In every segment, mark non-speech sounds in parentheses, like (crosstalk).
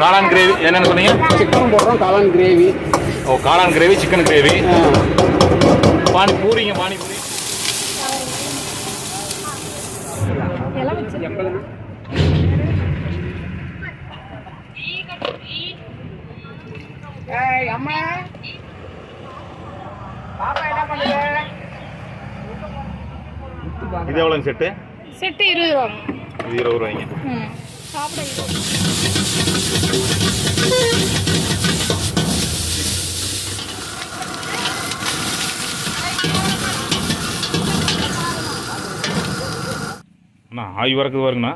காளான் கிரேவி என்னென்னு சொன்னீங்க? சிக்கன் போடுறோம் காளான் கிரேவி. ஓ காளான் கிரேவி சிக்கன் கிரேவி. பானி பூரிங்க பானி பூரி. அம்மா. பாப்பா என்ன பண்ணுது? இது எவ்வளோங்க செட்டு? செட்டு இருபது ரூபா. இது இருபது ரூபாய்ங்க. சாப்பிட இருபது அண்ணா ஆய் வரக்குது பாருங்கண்ணா.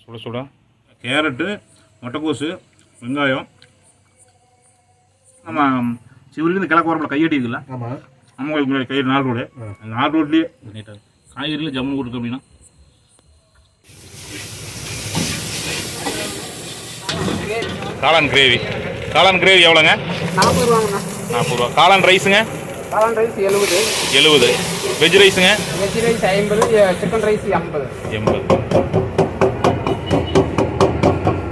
சுட சுட. கேரட்டு முட்டைக்கோசு வெங்காயம். நம்ம சிவரிலேருந்து கிழக்கு வரப்பில் கையட்டி இருக்குல்ல ஆமாம் அம்மா கையெட்டு நாலு ரோடு. அந்த நாலு ரோட்லேயே காய்கறியில் ஜம்மு கொடுக்கு அப்படின்னா காளான் கிரேவி. காளான் கிரேவி எவ்வளோங்க? நாற்பது ரூபாங்கண்ணா நாற்பது ரூபா காளான் ரைஸுங்க? காளான் ரைஸ் எழுபது. எழுபது. வெஜ் ரைஸுங்க? வெஜ் ரைஸ் ஐம்பது சிக்கன் ரைஸ் எண்பது. எண்பது.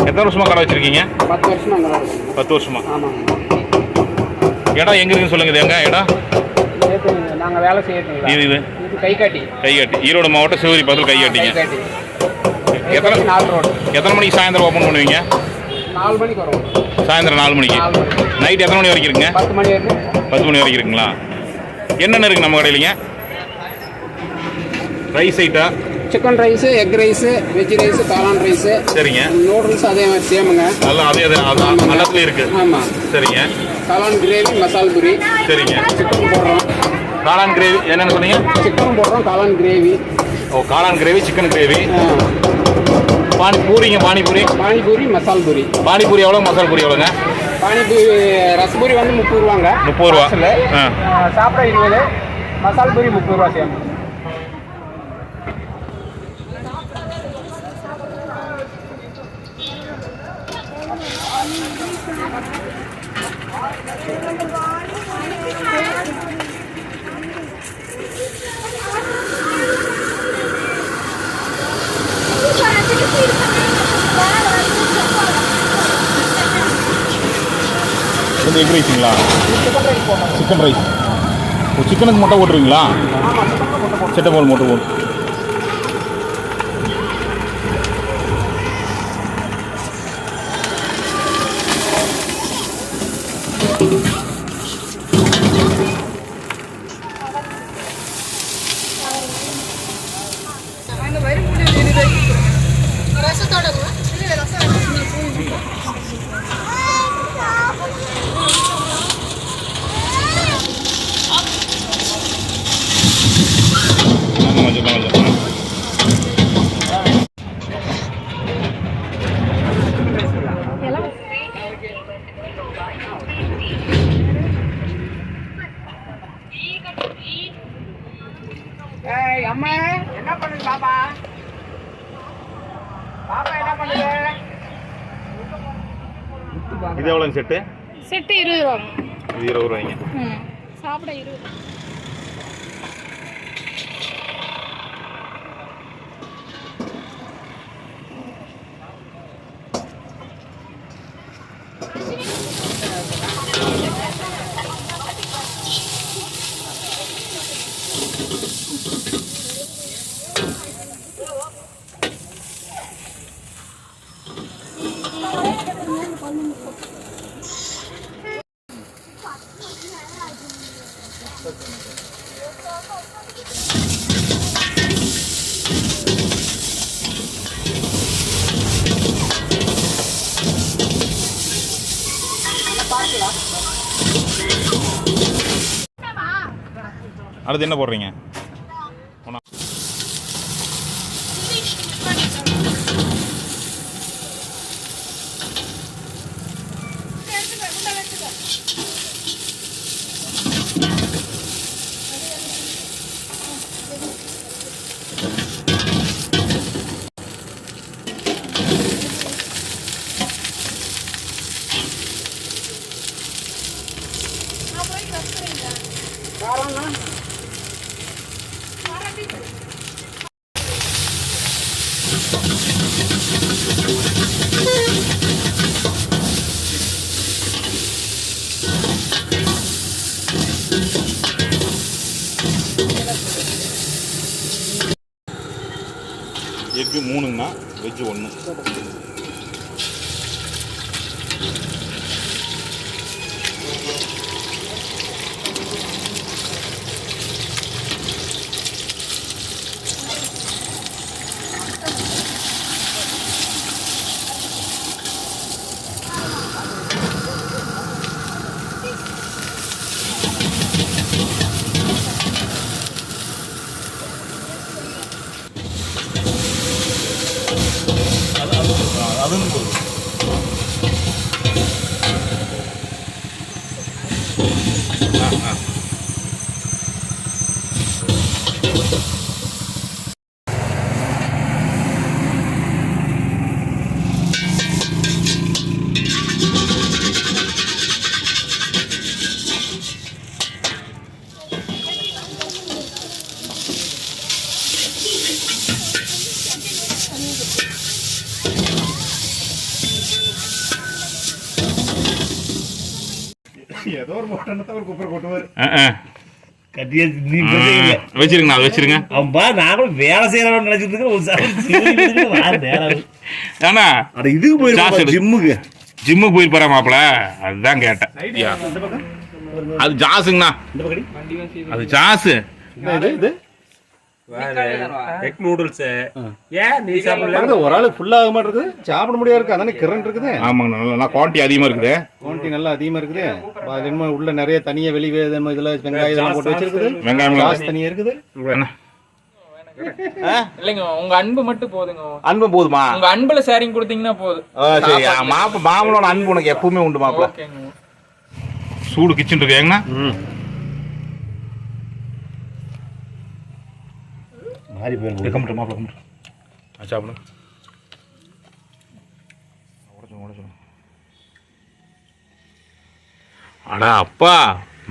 எத்தனை வருஷமா கடை வச்சிருக்கீங்க? பத்து வருஷம் அங்கே இருக்கும் பத்து வருஷமா? ஆமாங்க. இடம் எங்க இருக்குன்னு சொல்லுங்க இது எங்க? இடம் நாங்கள் வேலை செய்யறதுங்களா? இது இது. கைகாட்டி. ஈரோடு மாவட்டம் சிவகிரி பக்கத்தில் கைகாட்டிங்க. எத்தனை நாலு ரோடு. எத்தனை மணிக்கு சாயந்தரம் ஓப்பன் பண்ணுவீங்க? நாலு மணிக்கு வரும். சாயந்தரம் நாலு மணிக்கு. நைட் எத்தனை மணி வரைக்கும் இருக்குங்க? பத்து மணி வரைக்கும். பத்து மணி வரைக்கும் இருக்குங்களா? என்னென்ன இருக்கு நம்ம கடையிலங்க? Rice ஐட்டா chicken rice egg rice veg rice காளான் ரைஸு சரிங்க. நூடுல்ஸ் அதே மாதிரி சேமுங்க நல்லா அதே அதே அதான் எல்லாத்துலையும் இருக்கு. ஆமாம் சரிங்க. காளான் கிரேவி மசால் பூரி சரிங்க. சிக்கன் போடுறோம். காளான் கிரேவி என்னென்னு சொன்னீங்க? சிக்கன் போடுறோம் காளான் கிரேவி ஓ காளான் கிரேவி சிக்கன் கிரேவி பானி பூரிங்க பானிபூரி பானிபூரி மசால் பூரி. பானிபூரி எவ்வளோ மசால் பூரி எவ்வளோங்க பானிபூரி ரசபூரி வந்து முப்பது ரூபாங்க. முப்பது ரூபா. சாப்பிட இருபது. மசால் பூரி முப்பது ரூபா சேம் வந்து எக் ரைஸுங்களா சிக்கன் ரைஸ் ஓ சிக்கனுக்கு முட்டை போட்டுருவீங்களா? செட்டை போல் முட்டை போட்டு. ரசத்தோட கொஞ்சம் கொஞ்சம் எல்லாம் ஏய் அம்மா என்ன பண்ணுது பாப்பா பாப்பா என்ன பண்ணுது இது எவ்வளோங்க செட்டு? செட்டு இருபது ரூபா. இது இருபது ரூபாய்ங்க. சாப்பிட இருபது அடுத்து என்ன போடுறீங்க? எக்கு மூணுங்கண்ணா வெஜ்ஜு ஒன்று ஏதோ ஒரு மோட்டனை ஒரு குப்பரை கொட்டுவார். அது வச்சிருங்க. அம்பா நாங்களும் வேலை செய்யறவன் நினைச்சிட்டு ஏண்ணா அட இதுக்கு எடு. ஜிம்முக்கு. ஜிம்முக்கு போயிருப்பாரா மாப்பிள. அதுதான் கேட்டேன். அது ஜாஸுங்கண்ணா. அது ஜாஸு. இது. எக் நூடுல்ஸ் ஏன் நீ சாப்பிடல? ஒரு ஆளு ஃபுல் ஆக மாட்டேன் இருக்குது சாப்பிட முடியாது இருக்கு? அதானே கிரண் இருக்குது. ஆமாங்கண்ணா நல்லா குவான்டிட்டி அதிகமாக இருக்குது. குவான்டிட்டி நல்லா அதிகமா இருக்குது. என்னமோ உள்ள நிறைய தனியா வெளியே இதுல வெங்காயம் இதெல்லாம் போட்டு வச்சிருக்குது. வெங்காயம் சாஸ் தனியா இருக்குது. இல்லைங்க உங்க அன்பு மட்டும் போதுங்க. அன்பு போதுமா? உங்க அன்புல ஷேரிங் கொடுத்தீங்கன்னா போதும். ஆ, சரி மாப்ப மாமனோட அன்பு உனக்கு எப்பவுமே உண்டு மாப்பிள. சூடு கிச்சன் இருக்கு ஏங்கண்ணா? மாறி போயிருக்கோம் கம்மிட்டு மாப்பிள கம்மிட்டு. சாப்பிடு அடா அப்பா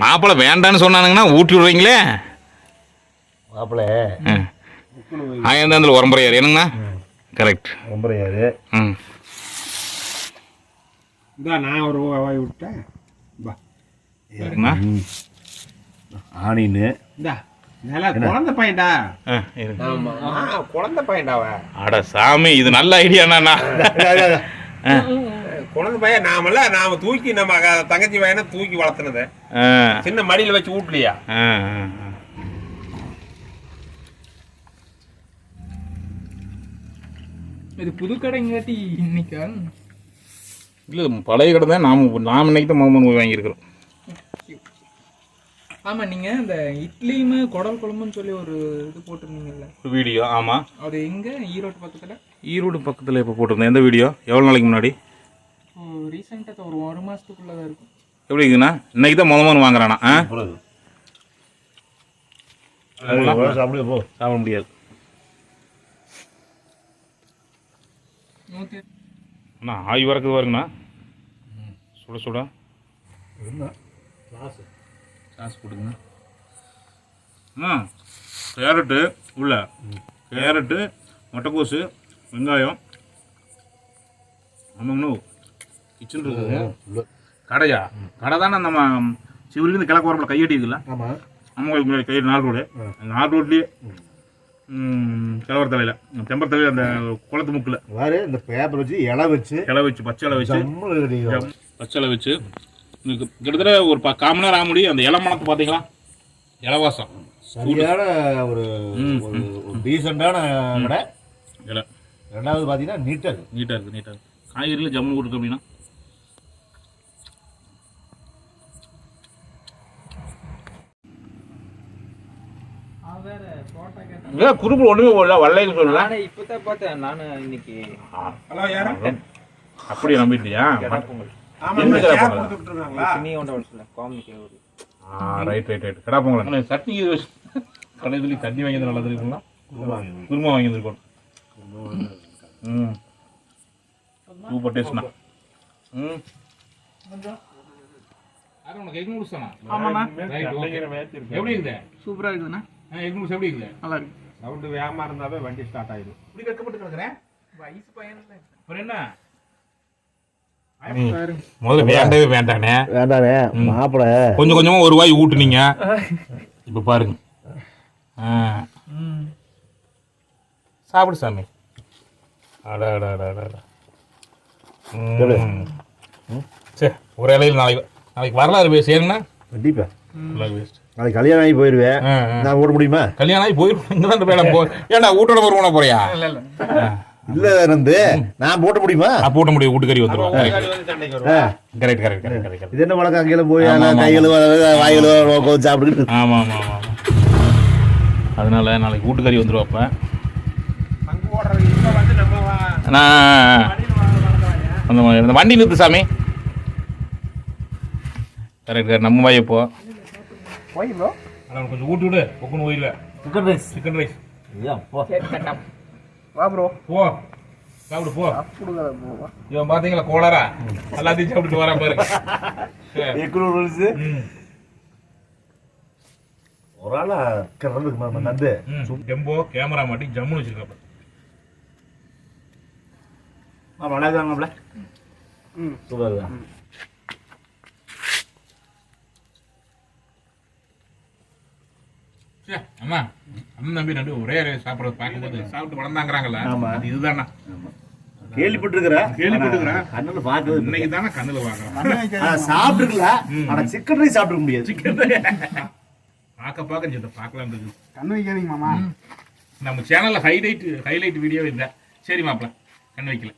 மாப்பிள வேண்டான்னு சொன்னானுங்கன்னா ஊட்டி விடுவீங்களே? மாப்பிள ஆயந்தாந்தில் உரம்புறையார் என்னங்கண்ணா? கரெக்ட். ரொம்ப யாரு ம் நான் ஒரு வாய் விட்டேன் ஆணின்னு இந்தா. குழந்தை பையன்டா. குழந்தை பையன்டாவ அட சாமி இது நல்ல ஐடியாண்ணா (laughs) குழந்தை பையன் நாமல நாம தூக்கி நம்ம தங்கச்சி பையனை தூக்கி வளர்த்துனது. சின்ன மடியில வச்சு ஊட்டலையா. இது புது கடைங்காட்டி இன்னைக்கா? இல்லை பழைய கடை தான் நாம் நாம் இன்னைக்கு தான் மாமன் போய் வாங்கியிருக்கிறோம். ஆமா நீங்க இந்த இட்லியுமே குடல் குழம்புன்னு சொல்லி ஒரு இது போட்டிருந்தீங்கல்ல. வீடியோ ஆமாம் அது எங்க? ஈரோடு பக்கத்துல? ஈரோடு பக்கத்தில் இப்போ போட்டிருந்தேன். எந்த வீடியோ? எவ்வளோ நாளைக்கு முன்னாடி? ரீசெண்டாக ஒரு ஒரு மாசத்துக்குள்ளதான் இருக்கும். எப்படி இருக்குண்ணா இன்னைக்கு தான் முத முதல்ல வாங்குறானா? ஆ? சாப்பிடு போ. சாப்பிட முடியாது. அண்ணா ஆய் வரக்குது பாருங்கண்ணா. சுட சுட. சாஸ் போட்டுங்கண்ணா ஆ கேரட்டு உள்ள கேரட்டு முட்டைக்கோசு வெங்காயம். ஆமாங்கண்ணா கிச்சன் இருக்குது கடையா? கடை தானே நம்ம சிவரிலிருந்து கிழக்கு வரப்பில் கையடி இருக்குல்ல ஆமா. அம்மா கோயிலுக்கு முன்னாடி கையடி நாலு ரோடு. அந்த நாலு ரோட்லேயே கிழவர் தலையில். தெம்பர் தலையில் அந்த குளத்து முக்கில். வாரு இந்த பேப்பர் வச்சு இலை வச்சு இலை வச்சு பச்சை இலை வச்சு. பச்சை இலை வச்சு. கிட்டத்தட்ட ஒரு ப நேரம் ஆக முடியும் அந்த இலை மணத்தை பார்த்தீங்களா? இலவாசம் சரியான ஒரு ஒரு டீசெண்டான கடை இலை. ரெண்டாவது பார்த்தீங்கன்னா நீட்டாக இருக்கு. நீட்டாக இருக்குது நீட்டாக இருக்குது காய்கறியில் ஜம்மு கொடுத்து அப்படின்னா? குறுப்பு ஒன்றுமே போடல வல்லைன்னு சொல்லலாம் இப்பதான் பார்த்தேன் நானு இன்னைக்கு. ஹலோ யாரு? அப்படி நம்பிட்டியா? ரைட் ரைட் ரைட் கடா பொங்கல் சட்னி இது கடையில் தண்ணி வாங்கி நல்லது இருக்குங்களா குருமா வாங்கி வந்துருக்கோம் ம். சூப்பர் டேஸ்ட்ண்ணா. ம். எப்படி இருக்குது? சூப்பரா இருக்குதுண்ணா. எக் நூடுல்ஸ் எப்படி இருக்குது? நல்லா இருக்கு. சவுண்டு வேகமா இருந்தாவே வண்டி ஸ்டார்ட் ஆயிடும் இப்படி கஷ்டப்பட்டு கிடக்குறேன்? வயசு பையன் அப்புறம் என்ன? முதல்ல வேண்டவே வேண்டானே வேண்டானே மாப்பிள. கொஞ்சம் கொஞ்சமா ஒரு வாய் ஊட்டுனீங்க. இப்ப பாருங்க. ஆ. சாப்பிடு சாமி. அடா அடா அடா அடா, அடா. ம். சரி ஒரு இலையில் நாளைக்கு நாளைக்கு வரலாறு பேச ஏன்னா? கண்டிப்பா. நாளைக்கு கல்யாணம் ஆகி ஆ. நான் ஓட முடியுமா? கல்யாணம் ஆகி போயிடும் இங்கே தான் வேலை போ ஏன்டா ஊட்டோட வருவோம் போறியா? இல்ல இல்ல. இல்ல இருந்து நான் போட்ட முடியுமா? நான் போட்ட முடியும். வீட்டுக்கறி வந்துடும் ஆ, கரெக்ட் கரெக்ட் கரெக்ட் கரெக்ட் இது என்ன வழக்கம்? அங்கேயும் போய் ஆமா, ஆமா, கைகளும் வாய்களும் சாப்பிட்டு ஆமாம் ஆமாம் ஆமாம் ஆமாம் அதனால நாளைக்கு வீட்டுக்கறி வந்துடும் அப்போ. அந்த மாதிரி இந்த வண்டி நிறுத்து சாமி. கரெக்ட் கரெக்ட் நம்ம வாய் இப்போ கொஞ்சம் ஊட்டி விடு. பொக்குன்னு ஓயில சிக்கன் ரைஸ் சிக்கன் ரைஸ் வா ப்ரோ போ. சாப்பிடு போ. இவன் பாத்தீங்களா கோளாரா எல்லாத்தையும் சாப்பிட்டுட்டு வரா பாரு. (laughs) எக்ரூர் ரோல்ஸ் ம், ஒரு ஆளா கிடந்துக்கு மாமா நந்து. ம். டெம்போ கேமரா மாட்டி ஜம்முன்னு வச்சிருக்காப்ப வணக்கம்ல சூப்பர். தான் அம்மா அண்ணன் தம்பி ரெண்டு ஒரே சாப்பிட்றது பார்க்கும்போது சாப்பிட்டு வளர்ந்தாங்கிறாங்கல்ல. ஆமா. அது இதுதானா? கேள்விப்பட்டிருக்கிறேன் கேள்விப்பட்டிருக்கிறேன். கண்ணுல இல்லை. இன்னைக்கு தானே கண்ணுல பாக்குறோம் ஆனா சாப்பிட்டுருக்கல. ஆனா சிக்கன் ரைஸ் சாப்பிட்டுக்க முடியாது. பார்க்க பார்க்க இந்த பார்க்கலாம் இருக்குது. கண்ணு வைக்காதீங்க மாமா. நம்ம சேனல்ல ஹைலைட் ஹைலைட் வீடியோ இல்லை. சரி மாப்பிள கண் வைக்கல.